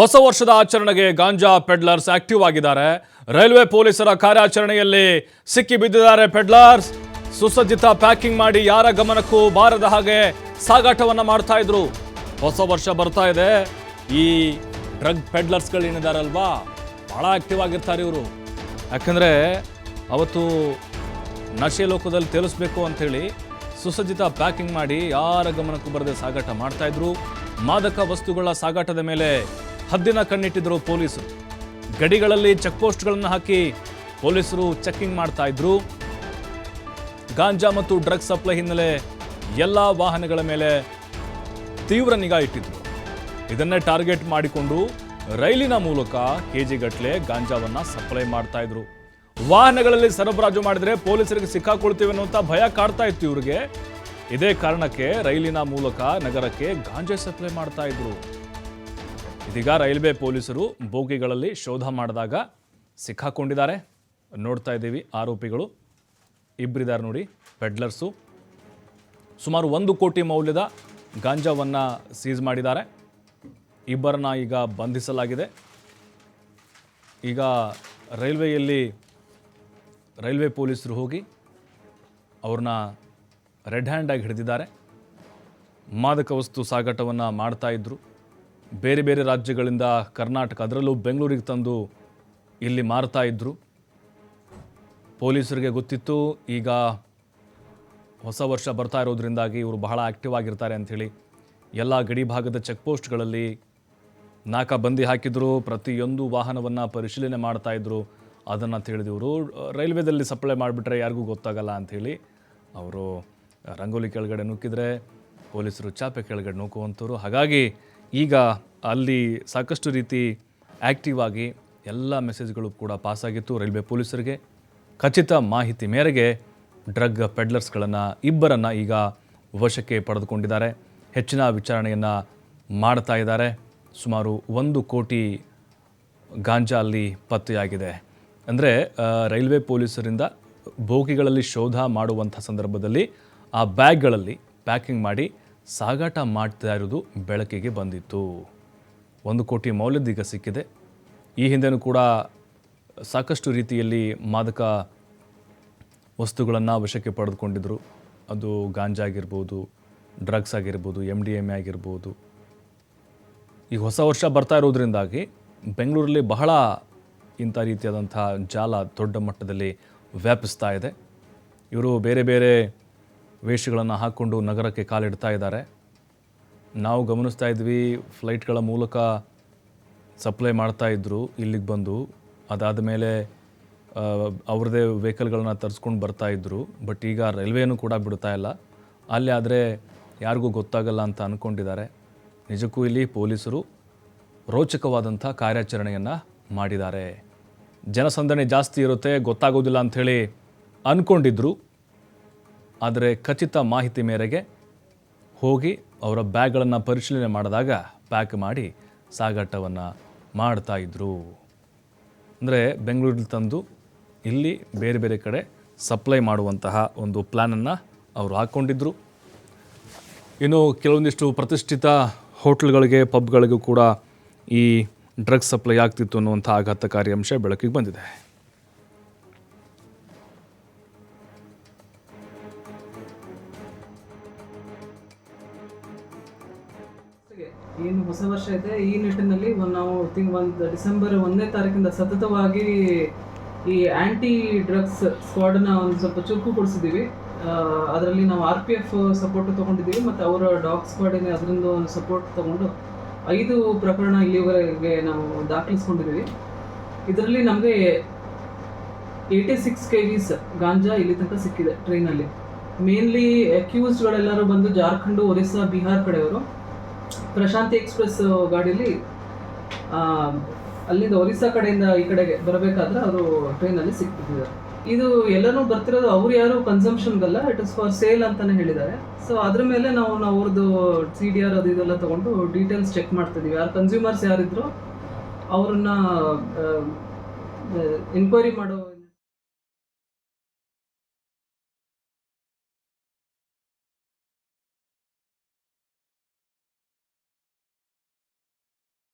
ಹೊಸ ವರ್ಷದ ಆಚರಣೆಗೆ ಗಾಂಜಾ ಪೆಡ್ಲರ್ಸ್ ಆಕ್ಟಿವ್ ಆಗಿದ್ದಾರೆ. ರೈಲ್ವೆ ಪೊಲೀಸರ ಕಾರ್ಯಾಚರಣೆಯಲ್ಲಿ ಸಿಕ್ಕಿ ಬಿದ್ದಿದ್ದಾರೆ ಪೆಡ್ಲರ್ಸ್. ಸುಸಜ್ಜಿತ ಪ್ಯಾಕಿಂಗ್ ಮಾಡಿ ಯಾರ ಗಮನಕ್ಕೂ ಬಾರದ ಹಾಗೆ ಸಾಗಾಟವನ್ನು ಮಾಡ್ತಾ ಇದ್ರು. ಹೊಸ ವರ್ಷ ಬರ್ತಾ ಇದೆ. ಈ ಡ್ರಗ್ ಪೆಡ್ಲರ್ಸ್ಗಳು ಭಾಳ ಆಕ್ಟಿವ್ ಆಗಿರ್ತಾರೆ ಇವರು. ಯಾಕಂದ್ರೆ ಅವತ್ತು ನಶೆ ಲೋಕದಲ್ಲಿ ತೇಲಿಸ್ಬೇಕು ಅಂಥೇಳಿ ಸುಸಜ್ಜಿತ ಪ್ಯಾಕಿಂಗ್ ಮಾಡಿ ಯಾರ ಗಮನಕ್ಕೂ ಬರದೆ ಸಾಗಾಟ ಮಾಡ್ತಾ ಇದ್ರು. ಮಾದಕ ವಸ್ತುಗಳ ಸಾಗಾಟದ ಮೇಲೆ ಹದ್ದಿನ ಕಣ್ಣಿಟ್ಟಿದ್ರು ಪೊಲೀಸರು. ಗಡಿಗಳಲ್ಲಿ ಚೆಕ್ಪೋಸ್ಟ್ಗಳನ್ನು ಹಾಕಿ ಪೊಲೀಸರು ಚೆಕ್ಕಿಂಗ್ ಮಾಡ್ತಾ ಇದ್ರು. ಗಾಂಜಾ ಮತ್ತು ಡ್ರಗ್ಸ್ ಸಪ್ಲೈ ಹಿನ್ನೆಲೆ ಎಲ್ಲ ವಾಹನಗಳ ಮೇಲೆ ತೀವ್ರ ನಿಗಾ ಇಟ್ಟಿದ್ರು. ಇದನ್ನೇ ಟಾರ್ಗೆಟ್ ಮಾಡಿಕೊಂಡು ರೈಲಿನ ಮೂಲಕ ಕೆಜಿಗಟ್ಟಲೆ ಗಾಂಜಾವನ್ನ ಸಪ್ಲೈ ಮಾಡ್ತಾ ಇದ್ರು. ವಾಹನಗಳಲ್ಲಿ ಸರಬರಾಜು ಮಾಡಿದ್ರೆ ಪೊಲೀಸರಿಗೆ ಸಿಕ್ಕಾಕೊಳ್ತೀವಿ ಅನ್ನುವಂಥ ಭಯ ಕಾಡ್ತಾ ಇತ್ತು ಇವ್ರಿಗೆ. ಇದೇ ಕಾರಣಕ್ಕೆ ರೈಲಿನ ಮೂಲಕ ನಗರಕ್ಕೆ ಗಾಂಜಾ ಸಪ್ಲೈ ಮಾಡ್ತಾ ಇದ್ರು. ಇದೀಗ ರೈಲ್ವೆ ಪೊಲೀಸರು ಬೋಗಿಗಳಲ್ಲಿ ಶೋಧ ಮಾಡಿದಾಗ ಸಿಕ್ಕಾಕೊಂಡಿದ್ದಾರೆ. ನೋಡ್ತಾ ಇದ್ದೀವಿ ಆರೋಪಿಗಳು. ಇಬ್ಬರಿದ್ದಾರೆ ನೋಡಿ, ಪೆಡ್ಲರ್ಸು. ಸುಮಾರು ಒಂದು ಕೋಟಿ ಮೌಲ್ಯದ ಗಾಂಜಾವನ್ನು ಸೀಸ್ ಮಾಡಿದ್ದಾರೆ. ಇಬ್ಬರನ್ನ ಈಗ ಬಂಧಿಸಲಾಗಿದೆ. ಈಗ ರೈಲ್ವೆಯಲ್ಲಿ ರೈಲ್ವೆ ಪೊಲೀಸರು ಹೋಗಿ ಅವ್ರನ್ನ ರೆಡ್ ಹ್ಯಾಂಡಾಗಿ ಹಿಡಿದಿದ್ದಾರೆ. ಮಾದಕ ವಸ್ತು ಸಾಗಾಟವನ್ನು ಮಾಡ್ತಾಯಿದ್ರು ಬೇರೆ ಬೇರೆ ರಾಜ್ಯಗಳಿಂದ ಕರ್ನಾಟಕ, ಅದರಲ್ಲೂ ಬೆಂಗಳೂರಿಗೆ ತಂದು ಇಲ್ಲಿ ಮಾರ್ತಾ ಇದ್ದರು ಪೊಲೀಸರಿಗೆ ಗೊತ್ತಿತ್ತು, ಈಗ ಹೊಸ ವರ್ಷ ಬರ್ತಾ ಇರೋದ್ರಿಂದಾಗಿ ಇವರು ಬಹಳ ಆ್ಯಕ್ಟಿವ್ ಆಗಿರ್ತಾರೆ ಅಂಥೇಳಿ. ಎಲ್ಲ ಗಡಿ ಭಾಗದ ಚೆಕ್ ಪೋಸ್ಟ್ಗಳಲ್ಲಿ ನಾಕಾಬಂದಿ ಹಾಕಿದ್ರು, ಪ್ರತಿಯೊಂದು ವಾಹನವನ್ನು ಪರಿಶೀಲನೆ ಮಾಡ್ತಾಯಿದ್ರು ಅದನ್ನು ತಿಳಿದಿವರು ರೈಲ್ವೆದಲ್ಲಿ ಸಪ್ಲೈ ಮಾಡಿಬಿಟ್ರೆ ಯಾರಿಗೂ ಗೊತ್ತಾಗಲ್ಲ ಅಂಥೇಳಿ ಅವರು ರಂಗೋಲಿ ಕೆಳಗಡೆ ನುಗ್ಗಿದ್ರೆ ಪೊಲೀಸರು ಚಾಪೆ ಕೆಳಗಡೆ ನುಗ್ಗುವಂಥವ್ರು ಹಾಗಾಗಿ ಈಗ ಅಲ್ಲಿ ಸಾಕಷ್ಟು ರೀತಿ ಆ್ಯಕ್ಟಿವ್ ಆಗಿ ಎಲ್ಲ ಮೆಸೇಜ್ಗಳು ಕೂಡ ಪಾಸ್ ಆಗಿತ್ತು ರೈಲ್ವೆ ಪೊಲೀಸರಿಗೆ. ಖಚಿತ ಮಾಹಿತಿ ಮೇರೆಗೆ ಡ್ರಗ್ ಪೆಡ್ಲರ್ಸ್ಗಳನ್ನು ಇಬ್ಬರನ್ನು ಈಗ ವಶಕ್ಕೆ ಪಡೆದುಕೊಂಡಿದ್ದಾರೆ. ಹೆಚ್ಚಿನ ವಿಚಾರಣೆಯನ್ನು ಮಾಡ್ತಾ ಇದ್ದಾರೆ. ಸುಮಾರು ಒಂದು ಕೋಟಿ ಗಾಂಜಾ ಅಲ್ಲಿ ಪತ್ತೆಯಾಗಿದೆ. ಅಂದರೆ ರೈಲ್ವೆ ಪೊಲೀಸರಿಂದ ಬೋಗಿಗಳಲ್ಲಿ ಶೋಧ ಮಾಡುವಂಥ ಸಂದರ್ಭದಲ್ಲಿ ಆ ಬ್ಯಾಗ್ಗಳಲ್ಲಿ ಪ್ಯಾಕಿಂಗ್ ಮಾಡಿ ಸಾಗಾಟ ಮಾಡ್ತಾ ಇರೋದು ಬೆಳಕಿಗೆ ಬಂದಿತ್ತು. ಒಂದು ಕೋಟಿ ಮೌಲ್ಯದ ಈಗ ಸಿಕ್ಕಿದೆ. ಈ ಹಿಂದೆನೂ ಕೂಡ ಸಾಕಷ್ಟು ರೀತಿಯಲ್ಲಿ ಮಾದಕ ವಸ್ತುಗಳನ್ನು ವಶಕ್ಕೆ ಪಡೆದುಕೊಂಡಿದ್ದರು ಅದು ಗಾಂಜಾ ಆಗಿರ್ಬೋದು, ಡ್ರಗ್ಸ್ ಆಗಿರ್ಬೋದು ಎಂ ಡಿ ಎಂ ಆಗಿರ್ಬೋದು. ಈಗ ಹೊಸ ವರ್ಷ ಬರ್ತಾ ಇರೋದ್ರಿಂದಾಗಿ ಬೆಂಗಳೂರಲ್ಲಿ ಬಹಳ ಇಂಥ ರೀತಿಯಾದಂಥ ಜಾಲ ದೊಡ್ಡ ಮಟ್ಟದಲ್ಲಿ ವ್ಯಾಪಿಸ್ತಾ ಇದೆ. ಇವರು ಬೇರೆ ಬೇರೆ ವೇಷಗಳನ್ನು ಹಾಕ್ಕೊಂಡು ನಗರಕ್ಕೆ ಕಾಲಿಡ್ತಾ ಇದ್ದಾರೆ. ನಾವು ಗಮನಿಸ್ತಾ ಇದ್ವಿ, ಫ್ಲೈಟ್ಗಳ ಮೂಲಕ ಸಪ್ಲೈ ಮಾಡ್ತಾ ಇದ್ದರು ಇಲ್ಲಿಗೆ ಬಂದು. ಅದಾದ ಮೇಲೆ ಅವ್ರದ್ದೇ ವೆಹಿಕಲ್ಗಳನ್ನ ತರಿಸ್ಕೊಂಡು ಬರ್ತಾ ಇದ್ದರು ಬಟ್ ಈಗ ರೈಲ್ವೇನೂ ಕೂಡ ಬಿಡ್ತಾ ಇಲ್ಲ. ಅಲ್ಲಿ ಆದರೆ ಯಾರಿಗೂ ಗೊತ್ತಾಗಲ್ಲ ಅಂತ ಅಂದ್ಕೊಂಡಿದ್ದಾರೆ ನಿಜಕ್ಕೂ ಇಲ್ಲಿ ಪೊಲೀಸರು ರೋಚಕವಾದಂಥ ಕಾರ್ಯಾಚರಣೆಯನ್ನು ಮಾಡಿದ್ದಾರೆ. ಜನಸಂದಣಿ ಜಾಸ್ತಿ ಇರುತ್ತೆ, ಗೊತ್ತಾಗೋದಿಲ್ಲ ಅಂಥೇಳಿ ಅಂದ್ಕೊಂಡಿದ್ರು ಆದರೆ ಖಚಿತ ಮಾಹಿತಿ ಮೇರೆಗೆ ಹೋಗಿ ಅವರ ಬ್ಯಾಗ್ಗಳನ್ನು ಪರಿಶೀಲನೆ ಮಾಡಿದಾಗ ಪ್ಯಾಕ್ ಮಾಡಿ ಸಾಗಾಟವನ್ನು ಮಾಡ್ತಾ ಇದ್ರು. ಅಂದರೆ ಬೆಂಗಳೂರಲ್ಲಿ ತಂದು ಇಲ್ಲಿ ಬೇರೆ ಬೇರೆ ಕಡೆ ಸಪ್ಲೈ ಮಾಡುವಂತಹ ಒಂದು ಪ್ಲ್ಯಾನನ್ನು ಅವರು ಹಾಕ್ಕೊಂಡಿದ್ರು ಇನ್ನು ಕೆಲವೊಂದಿಷ್ಟು ಪ್ರತಿಷ್ಠಿತ ಹೋಟ್ಲ್ಗಳಿಗೆ, ಪಬ್ಗಳಿಗೂ ಕೂಡ ಈ ಡ್ರಗ್ಸ್ ಸಪ್ಲೈ ಆಗ್ತಿತ್ತು ಅನ್ನುವಂಥ ಆಘಾತಕಾರಿ ಅಂಶ ಬೆಳಕಿಗೆ ಬಂದಿದೆ. ಏನು ಹೊಸ ವರ್ಷ ಇದೆ. ಈ ನಿಟ್ಟಿನಲ್ಲಿ ನಾವು ತಿಂಗ್, ಒಂದು ಡಿಸೆಂಬರ್ ಒಂದನೇ ತಾರೀಕಿಂದ ಸತತವಾಗಿ ಈ ಆಂಟಿ ಡ್ರಗ್ಸ್ ಸ್ಕ್ವಾಡ್ನ ಒಂದು ಸ್ವಲ್ಪ ಚುರುಕು ಕೊಡಿಸಿದ್ದೀವಿ ಅದರಲ್ಲಿ ನಾವು ಆರ್ ಪಿ ಎಫ್ ಸಪೋರ್ಟ್ ತೊಗೊಂಡಿದ್ದೀವಿ ಮತ್ತು ಅವರ ಡಾಗ್ ಸ್ಕ್ವಾಡಿನ ಅದರಿಂದ ಒಂದು ಸಪೋರ್ಟ್ ತೊಗೊಂಡು ಐದು ಪ್ರಕರಣ ಇಲ್ಲಿವರೆಗೆ ನಾವು ದಾಖಲಿಸ್ಕೊಂಡಿದ್ದೀವಿ ಇದರಲ್ಲಿ ನಮಗೆ ಏಯ್ಟಿ ಸಿಕ್ಸ್ ಕೆ ವಿಸ್ ಗಾಂಜಾ ಇಲ್ಲಿ ತನಕ ಸಿಕ್ಕಿದೆ ಟ್ರೈನಲ್ಲಿ ಮೇನ್ಲಿ ಅಕ್ಯೂಸ್ಡ್ಗಳೆಲ್ಲರೂ ಬಂದು ಜಾರ್ಖಂಡು, ಒರಿಸ್ಸಾ, ಬಿಹಾರ್ ಕಡೆಯವರು. ಪ್ರಶಾಂತಿ ಎಕ್ಸ್ಪ್ರೆಸ್ ಗಾಡಿಯಲ್ಲಿ ಆ, ಅಲ್ಲಿಂದ ಒರಿಸ್ಸಾ ಕಡೆಯಿಂದ ಈ ಕಡೆಗೆ ಬರಬೇಕಾದ್ರೆ ಅವರು ಟ್ರೈನಲ್ಲಿ ಸಿಕ್ಬಿಟ್ಟಿದ್ದಾರೆ ಇದು ಎಲ್ಲರೂ ಬರ್ತಿರೋದು ಅವ್ರು ಯಾರು ಕನ್ಸಂಪ್ಷನ್ಗಲ್ಲ ಇಟ್ ಇಸ್ ಫಾರ್ ಸೇಲ್ ಅಂತಾನೆ ಹೇಳಿದ್ದಾರೆ. ಸೊ ಅದ್ರ ಮೇಲೆ ನಾವು ನಾವು ಅವ್ರದ್ದು ಸಿ ಡಿ ಆರ್ ಅದು ಇದೆಲ್ಲ ತಗೊಂಡು ಡೀಟೇಲ್ಸ್ ಚೆಕ್ ಮಾಡ್ತಿದ್ದೀವಿ. ಯಾರು ಕನ್ಸ್ಯೂಮರ್ಸ್ ಯಾರಿದ್ರು ಅವ್ರನ್ನ ಎನ್ಕ್ವೈರಿ ಮಾಡೋ